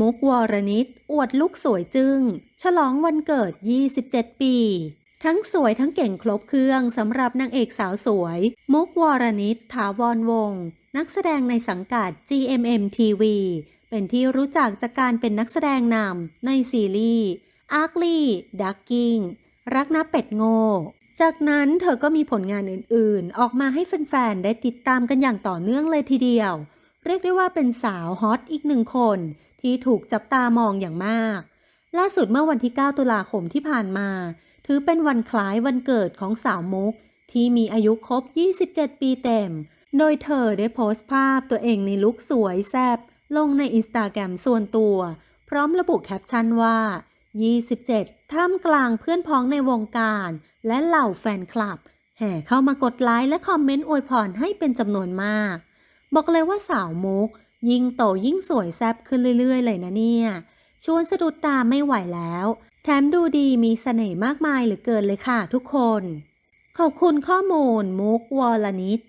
มุกวรนิตอวดลุกสวยจึง้ง ฉลองวันเกิด 27 ปี ทั้งสวยทั้งเก่งครบเครื่องสำหรับนางเอกสาวสวย มุกวรนิตถาวรวงศ์นักแสดงในสังกัด GMM TV เป็นที่รู้จักจากการเป็นนักแสดงนำในซีรีส์ a r k l y Ducking รักนับเป็ดโง่จากนั้นเธอก็มีผลงานอื่นๆ ออกมาให้แฟนๆ ได้ติดตามกันอย่างต่อเนื่องเลยทีเดียว เรียกได้ว่าเป็นสาวฮอตอีกหนึ่งคน ที่ถูกจับตามองอย่างมาก ล่าสุดเมื่อวันที่ 9 ตุลาคมที่ผ่านมา ถือเป็นวันคล้ายวันเกิดของสาวมุก ที่มีอายุครบ 27 ปีเต็ม โดยเธอได้โพสต์ภาพตัวเองในลุคสวยแซบลงในอินสตาแกรมส่วนตัว พร้อมระบุแคปชั่นว่า 27 ท่ามกลางเพื่อนพ้องในวงการ และเหล่าแฟนคลับ แห่เข้ามากดไลค์และคอมเมนต์อวยพรให้เป็นจำนวนมาก บอกเลยว่าสาวมุก ยิ่งโตยิ่งสวยแซบขึ้นเรื่อยๆ เลยนะเนี่ย ชวนสะดุดตาไม่ไหวแล้ว แถมดูดีมีเสน่ห์มากมายเหลือเกินเลยค่ะทุกคน ขอบคุณข้อมูลมุกวอลนิต